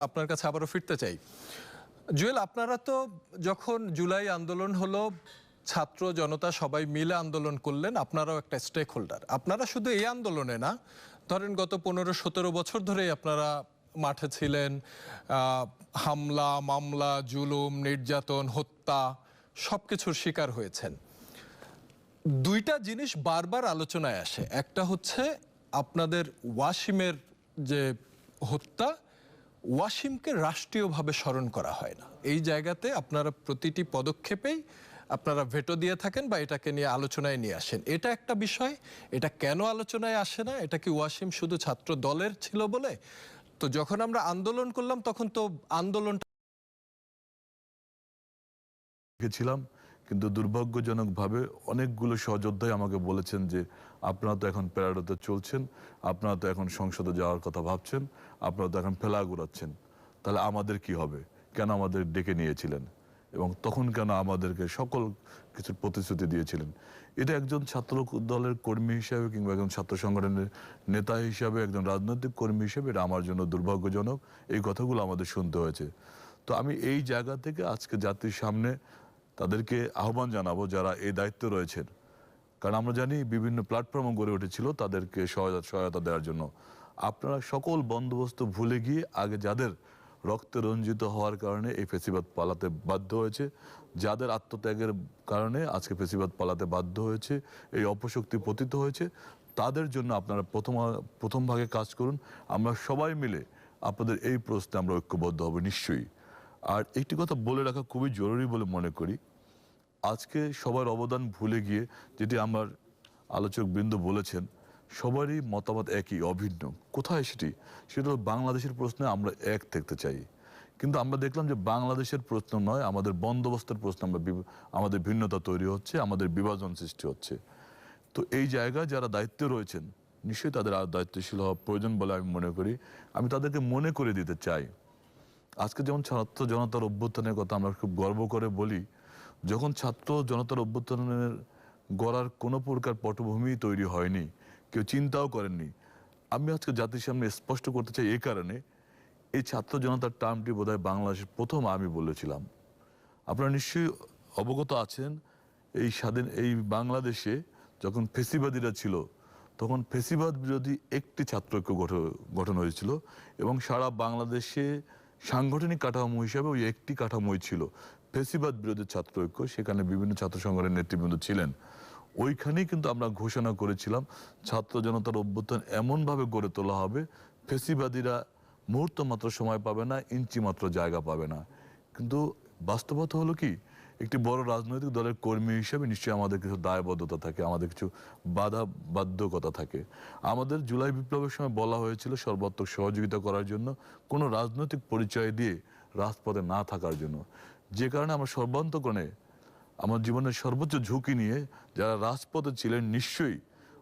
আপনার কাছে আবারও ফিরতে চাই। জুয়েল, আপনারা তো যখন জুলাই আন্দোলন হলো, ছাত্র জনতা সবাই মিলে আন্দোলন করলেন, আপনারাও একটা স্টেক হোল্ডার আপনারা শুধু এই আন্দোলনে না, ধরেন গত পনেরো সতেরো বছর ধরেই আপনারা মাঠে ছিলেন হামলা, মামলা, জুলুম, নির্যাতন, হত্যা, সবকিছুর শিকার হয়েছেন। দুইটা জিনিস বারবার আলোচনায় আসে। একটা হচ্ছে আপনাদের ওয়াসিমের যে হত্যা ওয়াসিমকে রাষ্ট্রীয়ভাবে স্মরণ করা হয় না। এই জায়গাতে আপনারা প্রতিটি পদক্ষেপেই আপনারা ভেটো দিয়ে থাকেন বা এটাকে নিয়ে আলোচনায় নিয়ে আসেন। এটা একটা বিষয়, এটা কেন আলোচনায় আসে না? এটা কি ওয়াসিম শুধু ছাত্র দলের ছিল বলে? তো যখন আমরা আন্দোলন করলাম, তখন তো আন্দোলনটা গেছিলাম কিন্তু দুর্ভাগ্যজনকভাবে অনেকগুলো সহযোদ্ধাই আমাকে বলেছেন যে, আপনারা তো এখন প্যারাডোতে চলছেন, আপনারা তো এখন সংসদে যাওয়ার কথা ভাবছেন, আপনারা তো এখন ফেলা ঘুরাচ্ছেন। তাহলে আমাদের কি হবে? কেন আমাদের ডেকে নিয়েছিলেন? এবং তখন কেন আমাদেরকে সকল কিছু প্রতিশ্রুতি দিয়েছিলেন? এটা একজন ছাত্র দলের কর্মী হিসাবে কিংবা একজন ছাত্র সংগঠনের নেতা হিসাবে, একজন রাজনৈতিক কর্মী হিসেবে, এটা আমার জন্য দুর্ভাগ্যজনক। এই কথাগুলো আমাদের শুনতে হয়েছে। তো আমি এই জায়গা থেকে আজকে জাতির সামনে তাদেরকে আহ্বান জানাব যারা এই দায়িত্ব রয়েছেন। কারণ আমরা জানি বিভিন্ন প্ল্যাটফর্ম গড়ে উঠেছিল তাদেরকে সহায়তা সহায়তা দেওয়ার জন্য। আপনারা সকল বন্দোবস্ত ভুলে গিয়ে আগে যাদের রক্তে রঞ্জিত হওয়ার কারণে এই ফেসিবাদ পালাতে বাধ্য হয়েছে, যাদের আত্মত্যাগের কারণে আজকে ফেসিবাদ পালাতে বাধ্য হয়েছে, এই অপশক্তি পতিত হয়েছে, তাদের জন্য আপনারা প্রথম প্রথম ভাগে কাজ করুন। আমরা সবাই মিলে আপনাদের এই প্রশ্নে আমরা ঐক্যবদ্ধ হব নিশ্চয়ই। আর একটি কথা বলে রাখা খুবই জরুরি বলে মনে করি। আজকে সবার অবদান ভুলে গিয়ে যেটি আমার আলোচক বৃন্দ বলেছেন, সবারই মতামত একই, অভিন্ন। কোথায় সেটি? সেটা বাংলাদেশের প্রশ্নে আমরা এক থাকতে চাই। কিন্তু আমরা দেখলাম যে বাংলাদেশের প্রশ্ন নয়, আমাদের বন্দোবস্তের প্রশ্ন আমরা আমাদের ভিন্নতা তৈরি হচ্ছে, আমাদের বিভাজন সৃষ্টি হচ্ছে। তো এই জায়গায় যারা দায়িত্বে রয়েছেন, নিশ্চয়ই তাদের আর দায়িত্বশীল হওয়া প্রয়োজন বলে আমি মনে করি। আমি তাদেরকে মনে করে দিতে চাই। আজকে যেমন ছাত্র জনতার অভ্যুত্থানের কথা আমরা খুব গর্ব করে বলি, যখন ছাত্র জনতার অভ্যুত্থানের গড়ার কোনো প্রকার পটভূমি তৈরি হয়নি, কেউ চিন্তাও করেননি। আমি আজকে জাতির সামনে স্পষ্ট করতে চাই এই কারণে, এই ছাত্র জনতার টার্মটি বোধহয় বাংলাদেশের প্রথম আমি বলেছিলাম। আপনারা নিশ্চয়ই অবগত আছেন, এই স্বাধীন, এই বাংলাদেশে যখন ফেসিবাদীরা ছিল, তখন ফেসিবাদ বিরোধী একটি ছাত্র ঐক্য গঠন হয়েছিল এবং সারা বাংলাদেশে সাংগঠনিক কাঠামো হিসাবে ওই একটি কাঠামোই ছিল। ফেসিবাদ বিরোধী ছাত্র ঐক্য সেখানে বিভিন্ন ছাত্র সংগঠনের নেতৃবৃন্দ ছিলেন। ওইখানেই কিন্তু আমরা ঘোষণা করেছিলাম, ছাত্র জনতার অভ্যুত্থান এমনভাবে গড়ে তোলা হবে, ফেসিবাদীরা মুহূর্ত মাত্র সময় পাবে না ইঞ্চি মাত্র জায়গা পাবে না। কিন্তু বাস্তবতা হলো কি? একটি বড় রাজনৈতিক দলের কর্মী হিসেবে নিশ্চয়ই আমাদের কিছু দায়বদ্ধতা থাকে, আমাদের কিছু বাধা বাধ্যকতা থাকে। আমাদের জুলাই বিপ্লবের সময় বলা হয়েছিল সর্বাত্মক সহযোগিতা করার জন্য, কোনো রাজনৈতিক পরিচয় দিয়ে রাজপথে না থাকার জন্য। যে কারণে আমরা সর্বান্তকণে, আমার জীবনের সর্বোচ্চ ঝুঁকি নিয়ে যারা রাজপথে ছিলেন নিশ্চয়ই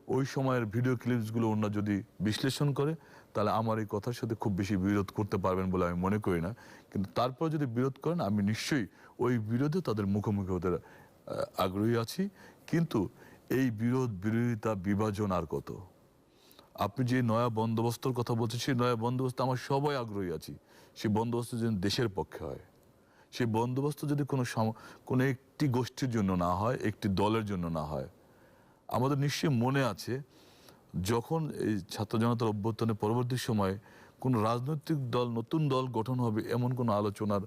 ওই সময়ের ভিডিও ক্লিপসগুলো ওনারা যদি বিশ্লেষণ করে, তাহলে আমার এই কথার সাথে খুব বেশি বিরোধ করতে পারবেন বলে আমি মনে করি না। কিন্তু তারপর যদি বিরোধ করেন, আমি নিশ্চয়ই ওই বিরোধে তাদের মুখোমুখি হতে আগ্রহী আছি। কিন্তু এই বিরোধ, বিরোধিতা, বিভাজন আর কত? আপনি যে নয়া বন্দোবস্তর কথা বলছেন, সেই নয়া বন্দোবস্ত আমার সবাই আগ্রহী আছি। সেই বন্দোবস্ত যেন দেশের পক্ষে হয়। সেই বন্দোবস্ত যদি কোনো কোনো একটি গোষ্ঠীর জন্য না হয়, একটি দলের জন্য না হয় আমাদের নিশ্চয়ই মনে আছে, যখন এই ছাত্র জনতার অভ্যুত্থানের পরবর্তী সময়ে কোনো রাজনৈতিক দল, নতুন দল গঠন হবে এমন কোনো আলোচনার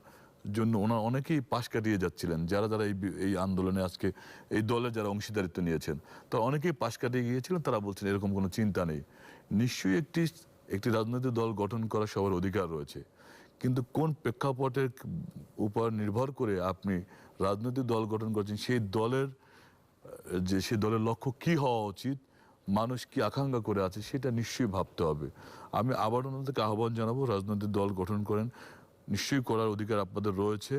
জন্য ওনার অনেকেই পাশ কাটিয়ে যাচ্ছিলেন, যারা যারা এই এই আন্দোলনে আজকে এই দলে যারা অংশীদারিত্ব নিয়েছেন তারা অনেকেই পাশ কাটিয়ে গিয়েছিলেন, তারা বলছেন এরকম কোনো চিন্তা নেই। নিশ্চয়ই একটি একটি রাজনৈতিক দল গঠন করার সবার অধিকার রয়েছে, কিন্তু কোন প্রেক্ষাপটের উপর নির্ভর করে আপনি রাজনৈতিক দল গঠন করছেন, সেই দলের যে সে দলের লক্ষ্য কি হওয়া উচিত, মানুষ কি আকাঙ্ক্ষা করে আছে, সেটা নিশ্চয়ই ভাবতে হবে। আমি আবার ওনাদেরকে আহ্বান জানাব, রাজনৈতিক দল গঠন করেন, নিশ্চয়ই করার অধিকার আপনাদের রয়েছে,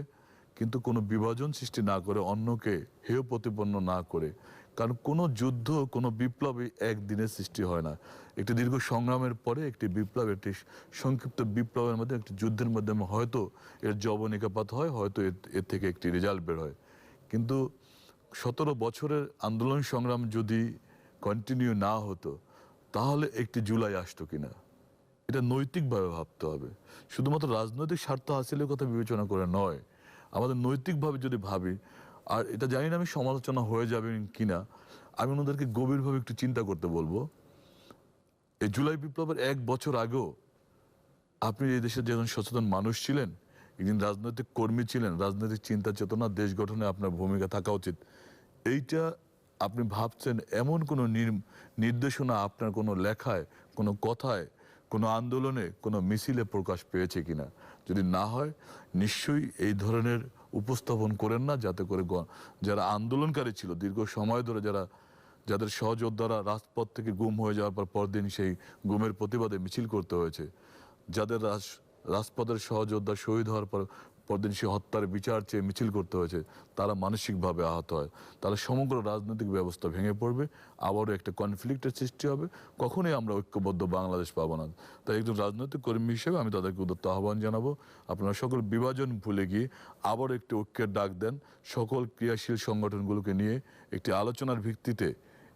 কিন্তু কোনো বিভাজন সৃষ্টি না করে, অন্যকে হেয় প্রতিপন্ন না করে। কারণ কোনো যুদ্ধ, কোনো বিপ্লবই একদিনে সৃষ্টি হয় না। একটি দীর্ঘ সংগ্রামের পরে একটি বিপ্লব, একটি সংক্ষিপ্ত বিপ্লবের মধ্যে, একটি যুদ্ধের মাধ্যমে হয়তো এর জবনিকাপাত হয়, হয়তো এর এর থেকে একটি রেজাল্ট বের হয়। কিন্তু সতেরো বছরের আন্দোলন সংগ্রাম যদি কন্টিনিউ না হতো, তাহলে একটি জুলাই আসতো কিনা? এটা নৈতিকভাবে ভাবতে হবে। শুধুমাত্র রাজনৈতিক স্বার্থ হাসিলের কথা বিবেচনা করে নয়, আমাদের নৈতিকভাবে যদি ভাবি, আর এটা জানি না আমি সমালোচনা হয়ে যাবে কিনা, আমি ওনাদেরকে গভীরভাবে একটু চিন্তা করতে বলব। এই জুলাই বিপ্লবের এক বছর আগেও আপনি এই দেশের যেজন সচেতন মানুষ ছিলেন একজন রাজনৈতিক কর্মী ছিলেন, রাজনৈতিক চিন্তা চেতনা, দেশ গঠনে আপনার ভূমিকা থাকা উচিত। এইটা আপনি ভাবছেন এমন কোনো নির- নির্দেশনা আপনার কোনো লেখায়, কোনো কথায়, কোনো আন্দোলনে, কোনো মিছিলে প্রকাশ পেয়েছে কিনা? যদি না হয়, নিশ্চয়ই এই ধরনের উপস্থাপন করেন না যাতে করে যারা আন্দোলনকারী ছিল, দীর্ঘ সময় ধরে যারা, যাদের সহযোদ্ধারা রাজপথ থেকে গুম হয়ে যাওয়ার পর পরদিন সেই গুমের প্রতিবাদে মিছিল করতে হয়েছে, যাদের রাজ রাজপথের সহযোদ্ধা শহীদ হওয়ার পর, পরদিন সে হত্যার বিচার চেয়ে মিছিল করতে হয়েছে। তারা মানসিকভাবে আহত হয়। তাহলে সমগ্র রাজনৈতিক ব্যবস্থা ভেঙে পড়বে। আবারও একটা কনফ্লিক্টের সৃষ্টি হবে। কখনোই আমরা ঐক্যবদ্ধ বাংলাদেশ পাবো না। তাই একজন রাজনৈতিক কর্মী হিসেবে আমি তাদেরকে উদ্যত্ত আহ্বান জানাব। আপনারা সকল বিভাজন ভুলে গিয়ে আবার একটি ঐক্যের ডাক দেন। সকল ক্রিয়াশীল সংগঠনগুলোকে নিয়ে একটি আলোচনার ভিত্তিতে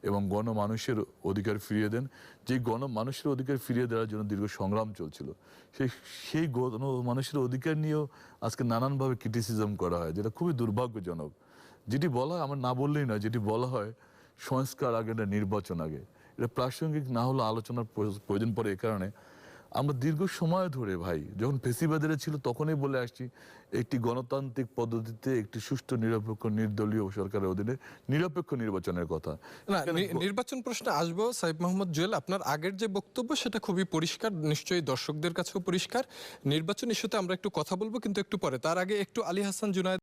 এবং গণমানুষের অধিকার ফিরিয়ে দেন। যে গণমানুষের অধিকার ফিরিয়ে দেওয়ার জন্য দীর্ঘ সংগ্রাম চলছিল। সেই সেই গণ মানুষের অধিকার নিয়েও আজকে নানানভাবে ক্রিটিসিজম করা হয়, যেটা খুবই দুর্ভাগ্যজনক। যেটি বলা হয়, আমার না বললেই নয়, যেটি বলা হয়, সংস্কার আগে না নির্বাচন আগে। এটা প্রাসঙ্গিক না হলে আলোচনার প্রয়োজ- প্রয়োজন পড়ে এ কারণে। আমরা দীর্ঘ সময় ধরে ভাই যখন ফেসিবাদেরা ছিল তখনই বলে আসছি একটি গণতান্ত্রিক পদ্ধতিতে একটি সুষ্ঠু নিরপেক্ষ নির্দলীয় সরকারের অধীনে নিরপেক্ষ নির্বাচনের কথা। না নির্বাচন প্রশ্নে আসব সাইব মোহাম্মদ জুয়েল আপনার আগের যে বক্তব্য সেটা খুবই পরিষ্কার নিশ্চয়ই দর্শকদের কাছেও পরিষ্কার। নির্বাচন ইস্যুতে আমরা একটু কথা বলব কিন্তু একটু পরে। তার আগে একটু আলী হাসান জুনায়েদ